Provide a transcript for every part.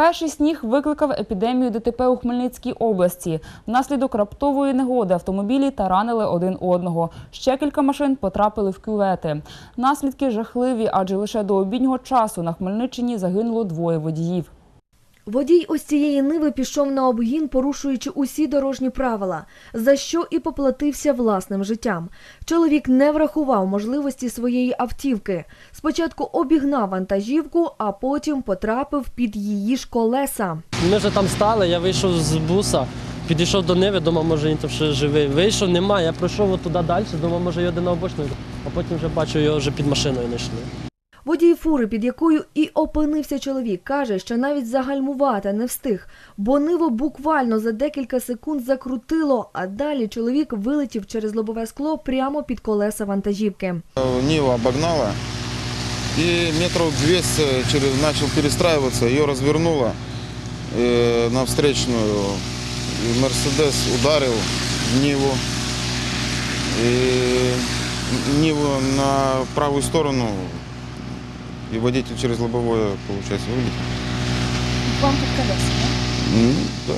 Перший сніг викликав епідемію ДТП у Хмельницькій області. Внаслідок раптової негоди автомобілі таранили один одного. Ще кілька машин потрапили в кювети. Наслідки жахливі, адже лише до обіднього часу на Хмельниччині загинуло двоє водіїв. Водій ось цієї ниви пішов на обгін, порушуючи усі дорожні правила, за що і поплатився власним життям. Чоловік не врахував можливості своєї автівки. Спочатку обігнав вантажівку, а потім потрапив під її ж колеса. Ми вже там стали, я вийшов з буса, підійшов до Ниви, думав, може він там ще живий. Вийшов, немає. Я пройшов туди далі, думав, може йде на обочину, а потім вже бачу, його вже під машиною знайшли. Водій фури, під якою і опинився чоловік, каже, що навіть загальмувати не встиг, бо ниву буквально за декілька секунд закрутило, а далі чоловік вилетів через лобове скло прямо під колеса вантажівки. Нива обогнала и метров 200 через, начал перестраиваться, ее развернуло э, на встречную. Мерседес ударил в Ниву. И Ниву на правую сторону и водитель через лобовое, получается, вылетел. Вам під колеса, Ну, да.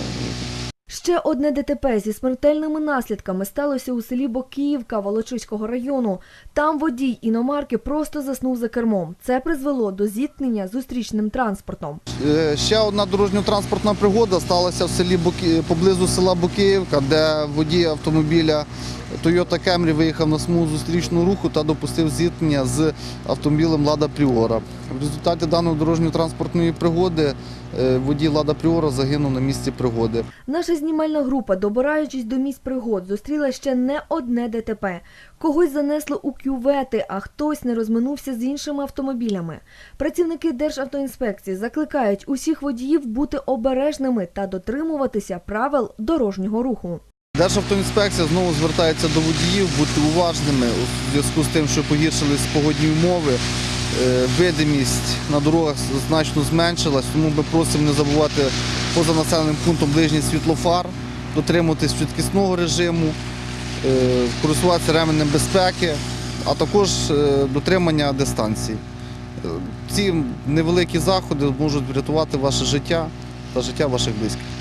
Ще одне ДТП зі смертельними наслідками сталося у селі Бокіївка Волочиського району. Там водій іномарки просто заснув за кермом. Це призвело до зіткнення з зустрічним транспортом. Е, Ще одна дорожньо-транспортна пригода сталася в селі Буки... поблизу села Букіївка, де водій автомобіля Toyota Camry виїхав на смугу зустрічного руху та допустив зіткнення з автомобілем Лада Пріора. В результаті даної дорожньо-транспортної пригоди е, водій Лада Пріора загинув на місці пригоди. Наша знімальна група, добираючись до місць пригод, зустріла ще не одне ДТП. Когось занесло у кювети, а хтось не розминувся з іншими автомобілями. Працівники Державтоінспекції закликають усіх водіїв бути обережними та дотримуватися правил дорожнього руху. Державтоінспекція знову звертається до водіїв бути уважними у зв'язку з тим, що погіршились погодні умови. Е, Видимість на дорогах значно зменшилась, тому ми просимо не забувати поза населеним пунктом ближній світлофар, дотримуватись швидкісного режиму, е, користуватися ременем безпеки, а також е, дотримання дистанції. Ці невеликі заходи можуть врятувати ваше життя та життя ваших близьких.